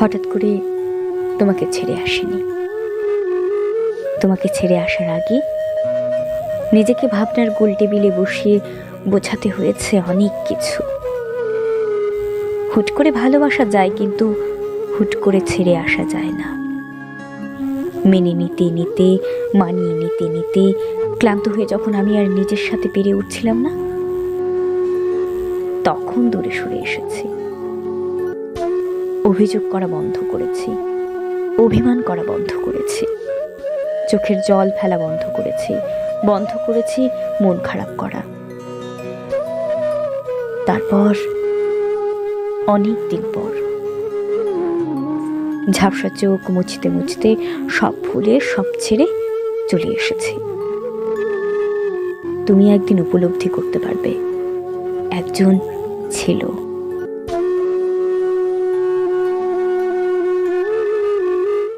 হঠাৎ করে তোমাকে ছেড়ে আসিনি। তোমাকে ছেড়ে আসার আগে নিজেকে ভাবনার গোল টেবিলে বসিয়ে বোঝাতে হয়েছে অনেক কিছু। হুট করে ভালোবাসা যায় কিন্তু হুট করে ছেড়ে আসা যায় না। মেনে নিতে নিতে, মানিয়ে নিতে নিতে ক্লান্ত হয়ে যখন আমি আর নিজের সাথে পেরে উঠছিলাম না, তখন দূরে সরে এসেছি। অভিযোগ করা বন্ধ করেছি। অভিমান করা বন্ধ করেছি। চোখের জল ফেলা বন্ধ করেছি। বন্ধ করেছি মন খারাপ করা। তারপর অনেক দিন পর ঝাপসা চোখ মুছতে মুছতে সব ভুলে, সব ছেড়ে চলে এসেছি। তুমি একদিন উপলব্ধি করতে পারবে। একজন ছিল।